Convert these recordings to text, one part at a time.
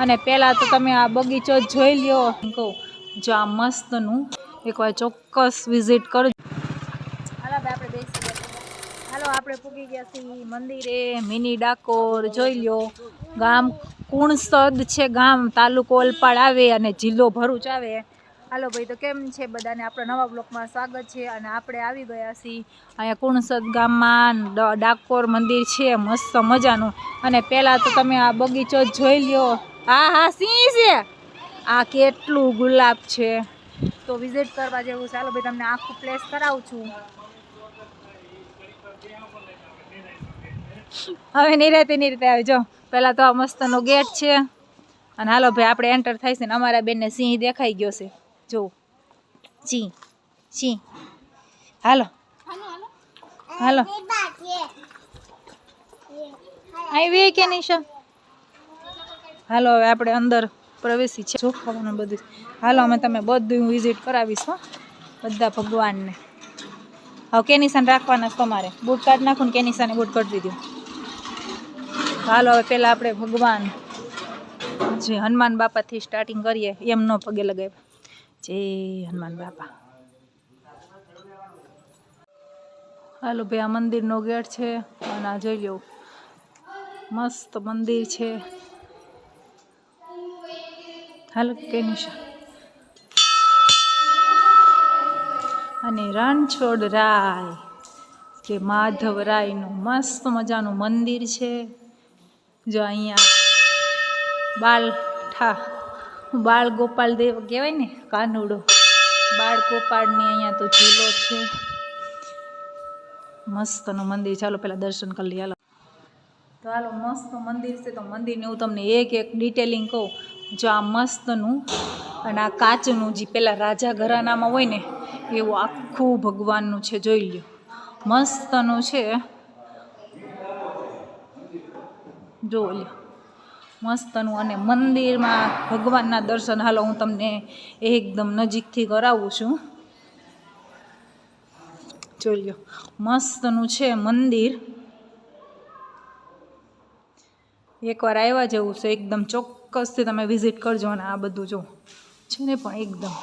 અને પહેલાં તો તમે આ બગીચો જોઈ લ્યો. કહું, જો આ મસ્તનું એકવાર ચોક્કસ વિઝિટ કરજો. હાલો આપણે હાલો, આપણે પૂગી ગયા છીએ મંદિરે. મિની ડાકોર જોઈ લ્યો. ગામ કુણસદ છે, ગામ તાલુકો ઓલપાડ આવે અને જિલ્લો ભરૂચ આવે. હાલો ભાઈ, તો કેમ છે બધાને? આપણા નવા બ્લોકમાં સ્વાગત છે અને આપણે આવી ગયા છીએ. અહીંયા કુણસદ ગામમાં ડાકોર મંદિર છે, મસ્ત મજાનું. અને પહેલાં તો તમે આ બગીચો જોઈ લ્યો. હા હા સિંહ છે? આ કેટલું ગુલાબ છે. તો વિઝિટ કરવા જેવું ચાલો ભાઈ તમને આખું પ્લેસ કરાવું છું. હવે નિરાતે નિરાતે આવી જો પહેલાં તો આ મસ્તનો ગેટ છે. અને હાલો ભાઈ આપણે એન્ટર થાય છે ને અમારા બેનને સિંહ દેખાઈ ગયો છે. જો સિંહ સિંહ. હાલો. હાલો. આવી કે નિશા હાલો, હવે આપણે અંદર પ્રવેશી છે. જોખાવાનું બધું? હાલો, અમે તમે બધું વિઝિટ કરાવીશું બધા ભગવાનને. હવે કેનિશાન રાખવાના છે તમારે. બૂટ કાઢ નાખું ને કેનિશાને બૂટ કાઢી દીધું. હાલો, હવે પહેલાં આપણે ભગવાન જે હનુમાન બાપાથી સ્ટાર્ટિંગ કરીએ એમનો પગે લગાવ્યા. જય હનુમાન બાપા. હાલો, ભાઈ, આ મંદિરનો ગેટ છે. અને આ જોઈ લો મસ્ત મંદિર છે. હાલો કેનિશા અને રણછોડ રાય, કે માધવ રાયનું મસ્ત મજાનું મંદિર છે. જો અહીંયા બાળ ઠા બાળ ગોપાલ દેવ કહેવાય ને, કાનુડો. બાળ ગોપાળની અહીંયા તો ઝૂલો છે. મસ્તનું મંદિર. ચાલો, પહેલાં દર્શન કરી લઈએ. હાલો. તો હાલો, મસ્ત મંદિર છે. તો મંદિરને હું તમને એક એક ડિટેલિંગ કહું. જો આ મસ્તનું અને આ કાચનું જે પેલા રાજા ઘરાનામાં હોય ને, એવું આખું ભગવાનનું છે, જોઈ લ્યો. મસ્તનું છે. જો લ્યો. મસ્તનું અને મંદિરમાં ભગવાનના દર્શન. હાલો, હું તમને એકદમ નજીકથી કરાવું છું. જોઈ લ્યો. મસ્તનું છે મંદિર. એકવાર આવ્યા જેવું છે, એકદમ ચોક્કસથી તમે વિઝિટ કરજો અને આ બધું જો છે ને પણ એકદમ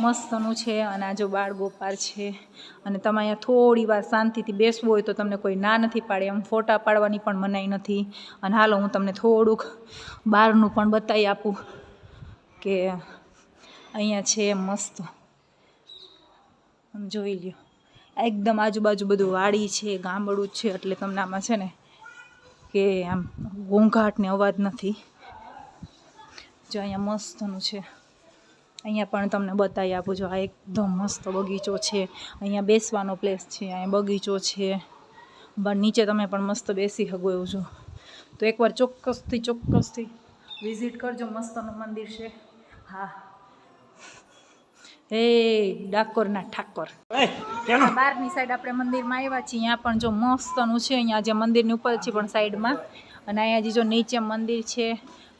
મસ્તનું છે અને આ જો બાળ ગોપાલ છે અને તમે અહીંયા થોડી વાર શાંતિથી બેસવું હોય તો તમને કોઈ ના નથી પાડે, એમ ફોટા પાડવાની પણ મનાઈ નથી. અને હાલો હું તમને થોડુંક બહારનું પણ બતાવી આપું કે અહીંયા છે મસ્ત. જોઈ લ્યો. એકદમ આજુબાજુ બધું વાડી છે, ગામડું છે, એટલે તમને આમાં છે ને કે આમ ઘોંઘાટ ને અવાજ નથી. જો અહીંયા મસ્તનું છે. અહીંયા પણ તમને બતાવી આપું જો આ એકદમ મસ્ત બગીચો છે. અહીંયા બેસવાનો પ્લેસ છે અહીંયા બગીચો છે. નીચે તમે પણ મસ્ત બેસી શકો એવું છો. તો એકવાર ચોક્કસથી ચોક્કસથી વિઝિટ કરજો મસ્તનું મંદિર છે. હા. એ ડાકોરના ઠાકોર. આ બહારની સાઈડ આપણે મંદિરમાં આવ્યા છીએ અહીંયા પણ જો મસ્તનું છે. અહીંયા જે મંદિરની ઉપર છે પણ સાઈડમાં અને અહીંયા જે જો નીચે મંદિર છે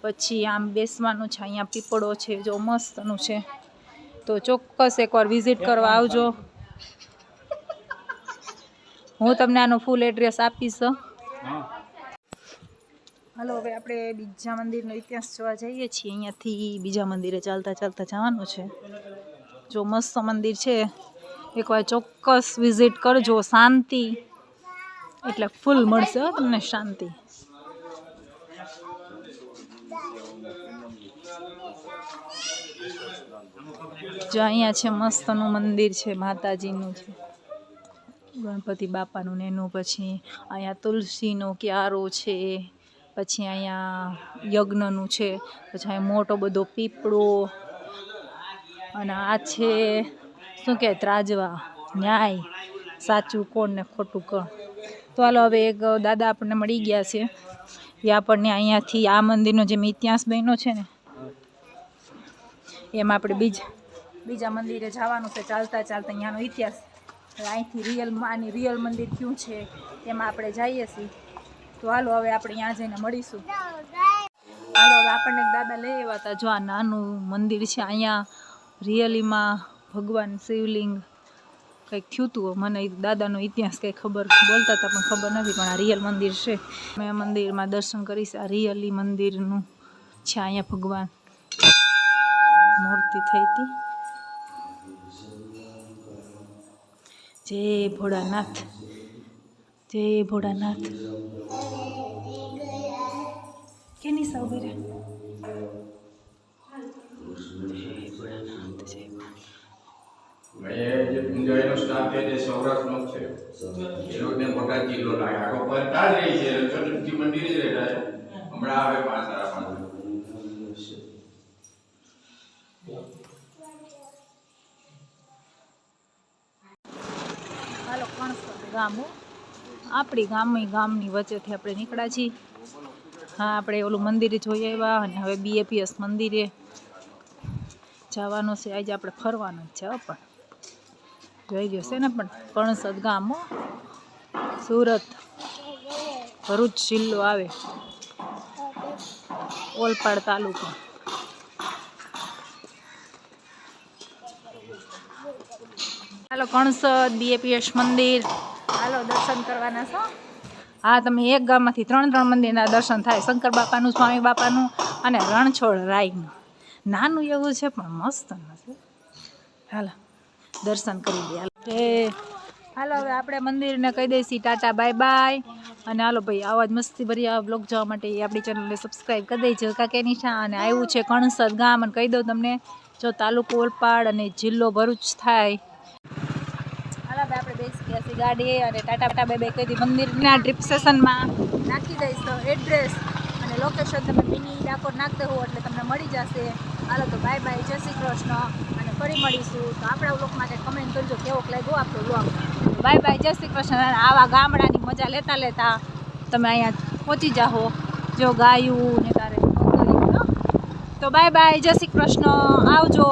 પછી આમ બેસવાનું છે અહીંયા પીપળો છે જો મસ્તનું છે. તો ચોક્કસ એકવાર વિઝિટ કરવા આવજો. હું તમને આનું ફૂલ એડ્રેસ આપીશ હાલો હવે આપણે બીજા મંદિરનો ઇતિહાસ જોવા જઈએ છીએ. અહીંયાથી બીજા મંદિરે ચાલતા ચાલતા જવાનું છે. જો મસ્ત મંદિર છે એકવાર ચોક્કસ વિઝિટ કરજો. શાંતિ. એટલે ફૂલ મળશે તમને શાંતિ. જો અહીંયા છે, મસ્તનું મંદિર છે, માતાજીનું છે. ગણપતિ બાપાનું ને એનું પછી અહીંયા તુલસીનો ક્યારો છે, પછી અહીંયા યજ્ઞનું છે, પછી અહીંયા મોટો બધો પીપળો અને આ છે, શું કહે ત્રાજવા. ન્યાય. સાચું કોણ ને ખોટું કોણ તો હાલો હવે એક દાદા આપણને મળી ગયા છે. એ આપણને અહીંયાથી આ મંદિરનો જેમ ઇતિહાસ બન્યો છે ને, એમ આપણે બીજા બીજા મંદિરે જવાનું છે, ચાલતા ચાલતા અહીંયાનો ઇતિહાસ. અહીંથી રિયલ આની રિયલ મંદિર કયું છે, એમાં આપણે જઈએ છીએ. તો હાલો હવે આપણે ત્યાં જઈને મળીશું. હાલો હવે આપણને દાદા લઈ આવ્યા હતા, જો આ નાનું મંદિર છે અહીંયા. રિયલીમાં ભગવાન શિવલિંગ કંઈક થયું હતું મને દાદાનો ઇતિહાસ કંઈ ખબર બોલતા હતા પણ ખબર નથી, પણ આ રિયલ મંદિર છે. મેં મંદિરમાં દર્શન કરીશ, આ રિયલી મંદિરનું છે અહીંયા ભગવાન. મૂર્તિ થઈ હતી જય ભોળાનાથ જય ભોળાનાથ. કેની સૌ રે એ જે પૂંજાઈનો સ્ટાફ છે તે સૌરાષ્ટ્રનો હાલો કણસર ગામ. આપણી ગામની ગામની વચ્ચેથી આપણે નીકળ્યા છીએ. હા, આપણે ઓલું મંદિરે જોઈ આવ્યા અને હવે બીએપીએસ મંદિરે જવાનું છે. આજે આપણે ફરવાનું જ છે પણ. જોઈ ગયો છે ને પણ પણ સદગામો સુરત ભરૂચ જિલ્લો આવે. ઓલપાડ તાલુકો. હાલો કણસદ બીએપીએસ મંદિર. હાલો, દર્શન કરવાના છો? હા, તમે એક ગામમાંથી ત્રણ ત્રણ મંદિરના દર્શન થાય. શંકર બાપાનું, સ્વામી બાપાનું અને રણછોડ રાયનું. નાનું એવું છે, પણ મસ્ત નથી. હાલો. દર્શન કરી દે હાલો. હાલો, હવે આપણે મંદિરને કહી દઈશી ટાટા, બાય બાય. અને હાલો ભાઈ, આવા જ મસ્તી ભરી આ બ્લોગ જોવા માટે આપણી ચેનલને સબસ્ક્રાઈબ કરી દેજો. કાકે નિશા અને આવ્યું છે કણસદ ગામ, અને કહી દઉં તમને, જો તાલુકો ઓલપાડ અને જિલ્લો ભરૂચ થાય. હાલો, હવે આપણે બેસી ગયા છીએ ગાડી અને ટાટા ટાટા બે બે કહી દી મંદિરના ડ્રીપ સ્ટેશનમાં નાખી દઈશ એડ્રેસ અને લોકેશન તમે મિની ડાકોર નાખતો હો એટલે તમને મળી જશે. હાલો, તો બાય બાય, જય શ્રી કૃષ્ણ. ફરી મળીશું. તો આપણા માટે કમેન્ટ કરજો કેવો લાગ્યો આપણો વ્લોગ. બાય બાય જય શ્રી કૃષ્ણ. આવા ગામડાની મજા લેતા લેતા તમે અહીંયા પહોંચી જાઓ. જો ગાયું ને તારે. તો બાય બાય જય શ્રી કૃષ્ણ. આવજો.